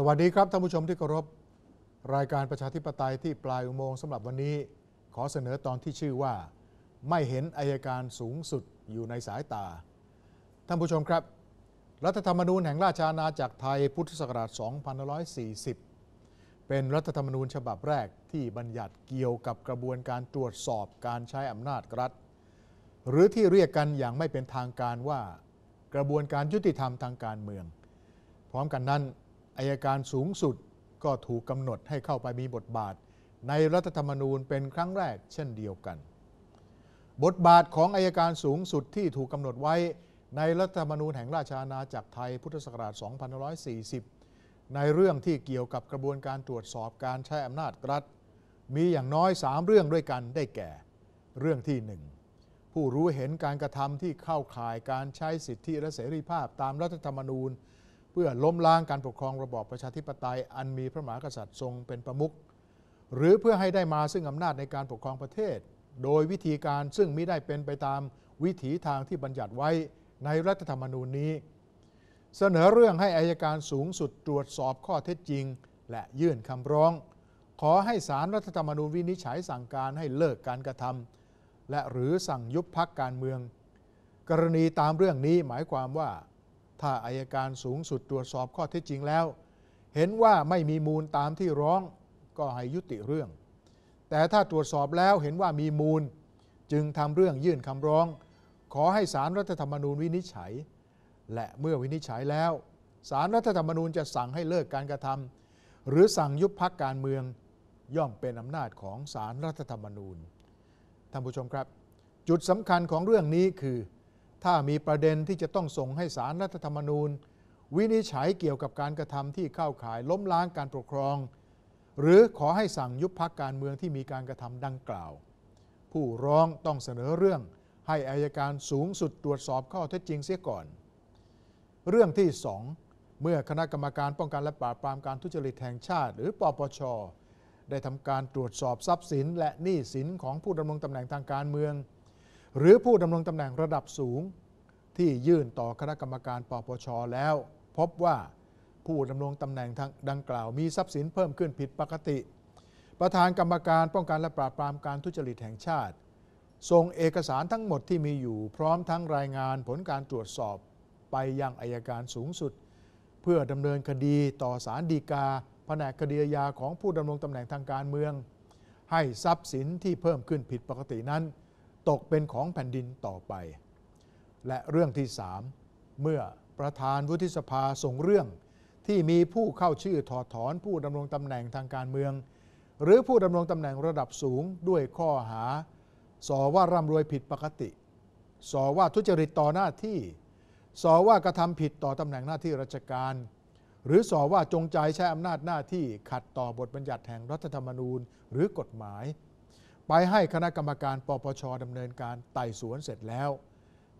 สวัสดีครับท่านผู้ชมที่เคารพรายการประชาธิปไตยที่ปลายอุโมงค์สำหรับวันนี้ ขอเสนอตอนที่ชื่อว่า ไม่เห็นอายการสูงสุดอยู่ในสายตา ท่านผู้ชมครับ รัฐธรรมนูญแห่งราชอาณาจักรไทยพุทธศักราช 2540 เป็นรัฐธรรมนูญฉบับแรกที่บัญญัติเกี่ยวกับกระบวนการตรวจสอบการใช้อำนาจรัฐ หรือที่เรียกกันอย่างไม่เป็นทางการว่า กระบวนการยุติธรรมทางการเมือง พร้อมกันนั้น อายการสูงสุดก็ถูกกำหนดให้เข้าไปมีบทบาท ในรัฐธรรมนูญเป็นครั้งแรกเช่นเดียวกัน บทบาทของอายการสูงสุดที่ถูกกำหนดไว้ในรัฐธรรมนูญแห่งราชอาณาจักรไทยพุทธศักราช 2540 ในเรื่องที่เกี่ยวกับกระบวนการตรวจสอบการใช้อำนาจรัฐ มีอย่างน้อย 3 เรื่องด้วยกันได้แก่ เรื่องที่ 1 ผู้รู้เห็นการกระทำที่เข้าข่ายการใช้สิทธิและเสรีภาพตามรัฐธรรมนูญ พื่อล้มล้างการปกครองระบอบประชาธิปไตย อันมีพระมหากษัตริย์ทรงเป็นประมุขหรือเพื่อให้ได้มาซึ่งอำนาจในการปกครองประเทศ โดยวิธีการซึ่งมิได้เป็นไปตามวิถีทางที่บัญญัติไว้ในรัฐธรรมนูญนี้ เสนอเรื่องให้อายการสูงสุดตรวจสอบข้อเท็จจริง และยื่นคำร้อง ขอให้สารรัฐธรรมนูญวินิจฉัยสั่งการให้เลิกการกระทำและหรือสั่งยุบพักการเมือง กรณีตามเรื่องนี้หมายความว่า ถ้าอายการสูงสุดตรวจสอบข้อเท็จจริงแล้ว เห็นว่าไม่มีมูลตามที่ร้องก็ให้ยุติเรื่อง แต่ถ้าตรวจสอบแล้วเห็นว่ามีมูล จึงทำเรื่องยื่นคำร้อง ขอให้สารรัฐธรรมนูญวินิจฉัย และเมื่อวินิจฉัยแล้วสารรัฐธรรมนูญจะสั่งให้เลิกการกระทำหรือสั่งยุบพักการเมืองย่อมเป็นอำนาจของสารรัฐธรรมนูญท่านผู้ชมครับ จุดสำคัญของเรื่องนี้คือ ถ้ามีประเด็นที่จะต้องส่งให้สารรัฐธรรมนูญ วินิจฉัยเกี่ยวกับการกระทำที่เข้าข่ายล้มล้างการปกครอง หรือขอให้สั่งยุบพักการเมืองที่มีการกระทำดังกล่าว ผู้ร้องต้องเสนอเรื่องให้อายการสูงสุดตรวจสอบข้อเท็จจริงเสียก่อน เรื่องที่ 2 เมื่อคณะกรรมการป้องกันและปราบปรามการทุจริตแห่งชาติ หรือปปชได้ทำการตรวจสอบทรัพย์สิน และหนี้สินของผู้ดำรงตำแหน่งทางการเมือง หรือผู้ดำรงตำแหน่งระดับสูง ที่ยื่นต่อคณะกรรมการปปชแล้ว พบว่าผู้ดำรงตำแหน่งทางดังกล่าวมีทรัพย์สินเพิ่มขึ้นผิดปกติ ประธานกรรมการป้องกันและปราบปรามการทุจริตแห่งชาติ ส่งเอกสารทั้งหมดที่มีอยู่ พร้อมทั้งรายงานผลการตรวจสอบไปยังอายการสูงสุด เพื่อดำเนินคดีต่อศาลฎีกาแผนกคดีอาญาของผู้ดำรงตำแหน่งทางการเมือง ให้ทรัพย์สินที่เพิ่มขึ้นผิดปกตินั้น ตกเป็นของแผ่นดินต่อไป และเรื่องที่3เมื่อประธานวุฒิสภาส่งเรื่องที่มีผู้เข้าชื่อถอดถอนผู้ดำรงตำแหน่งทางการเมือง หรือผู้ดำรงตำแหน่งระดับสูงด้วยข้อหาสอว่าร่ำรวยผิดปกติสอว่าทุจริตต่อหน้าที่สอว่ากระทำผิดต่อตำแหน่งหน้าที่ราชการ หรือสอว่าจงใจใช้อำนาจหน้าที่ขัดต่อบทบัญญัติแห่งรัฐธรรมนูญ หรือกฎหมาย ไปให้คณะกรรมการปปชดำเนินการไต่สวนเสร็จแล้ว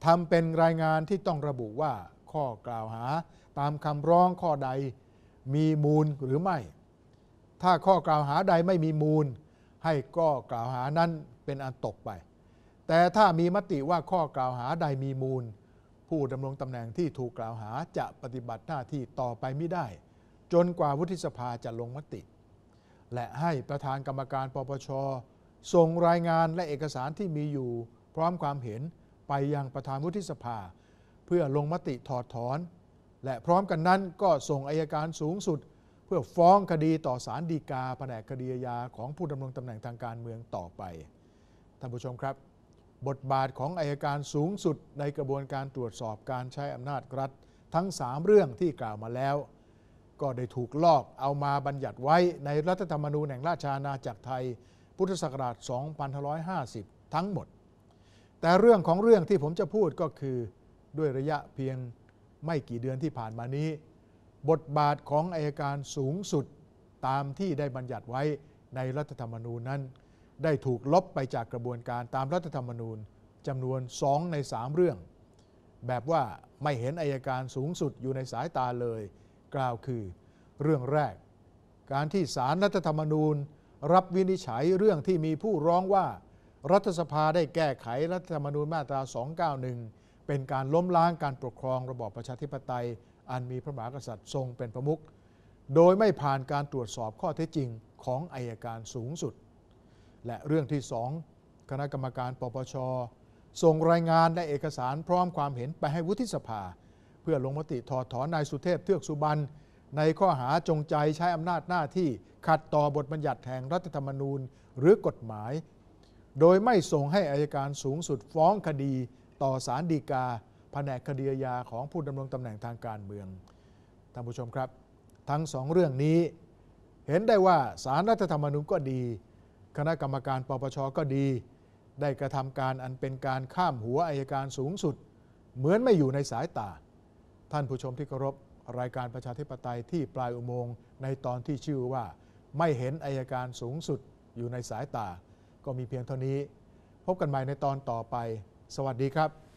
ทำเป็นรายงานที่ต้องระบุว่าข้อกล่าวหา ตามคำร้องข้อใดมีมูลหรือไม่ ถ้าข้อกล่าวหาใดไม่มีมูล ให้ก็กล่าวหานั้นเป็นอันตกไป แต่ถ้ามีมติว่าข้อกล่าวหาใดมีมูล ผู้ดำรงตำแหน่งที่ถูกกล่าวหาจะปฏิบัติหน้าที่ต่อไปไม่ได้ จนกว่าวุฒิสภาจะลงมติ และให้ประธานกรรมการปปช ส่งรายงานและเอกสารที่มีอยู่พร้อมความเห็นไปยังประธานวุฒิสภา เพื่อลงมติถอดถอน และพร้อมกันนั้นก็ส่งอายการสูงสุด เพื่อฟ้องคดีต่อศาลฎีกาแผนกคดีอาญาของผู้ดำรงตำแหน่งทางการเมืองต่อไปท่านผู้ชมครับ บทบาทของอายการสูงสุดในกระบวนการตรวจสอบการใช้อำนาจรัฐ ทั้ง 3 เรื่องที่กล่าวมาแล้ว ก็ได้ถูกลอกเอามาบัญญัติไว้ในรัฐธรรมนูญแห่งราชอาณาจักรไทย พุทธศักราช 2550 ทั้งหมด แต่เรื่องของเรื่องที่ผมจะพูดก็คือด้วยระยะเพียงไม่กี่เดือนที่ผ่านมานี้ บทบาทของอายการสูงสุดตามที่ได้บัญญัติไว้ในรัฐธรรมนูญนั้น ได้ถูกลบไปจากกระบวนการตามรัฐธรรมนูญจำนวน 2 ใน 3 เรื่อง แบบว่าไม่เห็นอายการสูงสุดอยู่ในสายตาเลย กล่าวคือ เรื่องแรก การที่สารรัฐธรรมนูญ รับวินิจฉัยเรื่องที่มีผู้ร้องว่า รัฐสภาได้แก้ไขรัฐธรรมนูญมาตรา 291 เป็นการล้มล้างการปกครองระบอบประชาธิปไตย อันมีพระมหากษัตริย์ทรงเป็นประมุขโดยไม่ผ่านการตรวจสอบข้อเท็จจริงของอายการสูงสุด และเรื่องที่สองคณะกรรมการปปชส่งรายงานและเอกสารพร้อมความเห็นไปให้วุฒิสภา เพื่อลงมติถอดถอนนายสุเทพเทือกสุบรรณ ในข้อหาจงใจใช้อำนาจหน้าที่ขัดต่อบทบัญญัติแห่งรัฐธรรมนูญหรือกฎหมาย โดยไม่ส่งให้อายการสูงสุดฟ้องคดีต่อศาลฎีกาแผนกคดีอาญาของผู้ดำรงตำแหน่งทางการเมืองท่านผู้ชมครับ ทั้งสองเรื่องนี้ เห็นได้ว่าสารรัฐธรรมนูญก็ดี คณะกรรมการปปชก็ดี ได้กระทำการอันเป็นการข้ามหัวอายการสูงสุด เหมือนไม่อยู่ในสายตา ท่านผู้ชมที่เคารพ รายการประชาธิปไตยที่ปลายอุโมงค์ในตอนที่ชื่อว่า ไม่เห็นอายการสูงสุดอยู่ในสายตา ก็มีเพียงเท่านี้ พบกันใหม่ในตอนต่อไป สวัสดีครับ